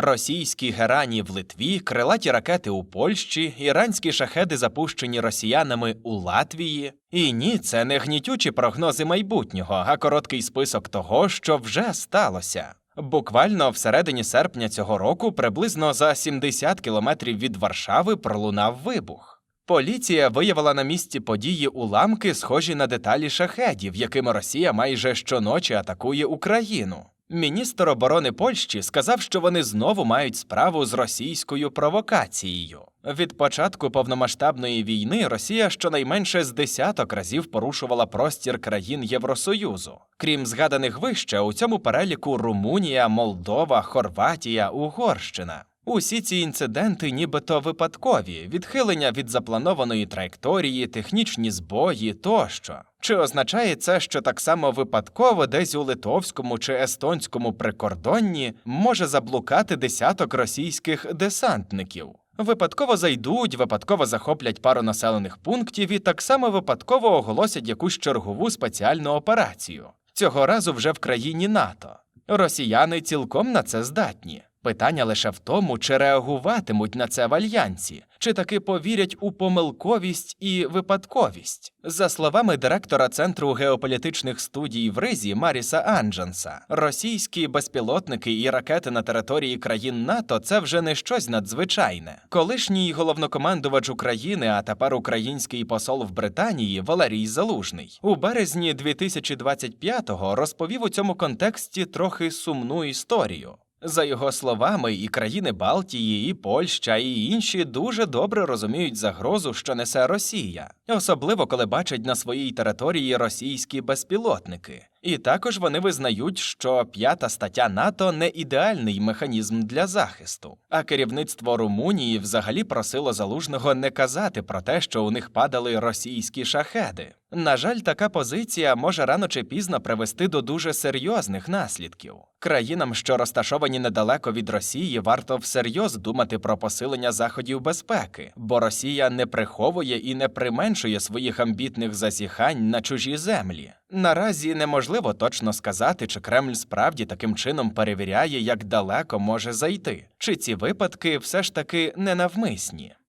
Російські герані в Литві, крилаті ракети у Польщі, іранські шахеди запущені росіянами у Латвії. І ні, це не гнітючі прогнози майбутнього, а короткий список того, що вже сталося. Буквально всередині серпня цього року, приблизно за 70 кілометрів від Варшави, пролунав вибух. Поліція виявила на місці події уламки, схожі на деталі шахедів, якими Росія майже щоночі атакує Україну. Міністр оборони Польщі сказав, що вони знову мають справу з російською провокацією. Від початку повномасштабної війни Росія щонайменше з десяток разів порушувала простір країн Євросоюзу. Крім згаданих вище, у цьому переліку Румунія, Молдова, Хорватія, Угорщина. Усі ці інциденти нібито випадкові, відхилення від запланованої траєкторії, технічні збої тощо. Чи означає це, що так само випадково десь у литовському чи естонському прикордонні може заблукати десяток російських десантників? Випадково зайдуть, випадково захоплять пару населених пунктів і так само випадково оголосять якусь чергову спеціальну операцію. Цього разу вже в країні НАТО. Росіяни цілком на це здатні. Питання лише в тому, чи реагуватимуть на це в альянсі, чи таки повірять у помилковість і випадковість. За словами директора Центру геополітичних студій в Ризі Маріса Андженса, російські безпілотники і ракети на території країн НАТО це вже не щось надзвичайне. Колишній головнокомандувач України, а тепер український посол в Британії Валерій Залужний у березні 2025-го розповів у цьому контексті трохи сумну історію. За його словами, і країни Балтії, і Польща, і інші дуже добре розуміють загрозу, що несе Росія, особливо коли бачать на своїй території російські безпілотники. І також вони визнають, що п'ята стаття НАТО не ідеальний механізм для захисту. А керівництво Румунії взагалі просило залужного не казати про те, що у них падали російські шахеди. На жаль, така позиція може рано чи пізно привести до дуже серйозних наслідків. Країнам, що розташовані недалеко від Росії, варто всерйоз думати про посилення заходів безпеки, бо Росія не приховує і не применшує своїх амбітних зазіхань на чужі землі. Наразі неможливо точно сказати, чи Кремль справді таким чином перевіряє, як далеко може зайти, чи ці випадки все ж таки ненавмисні.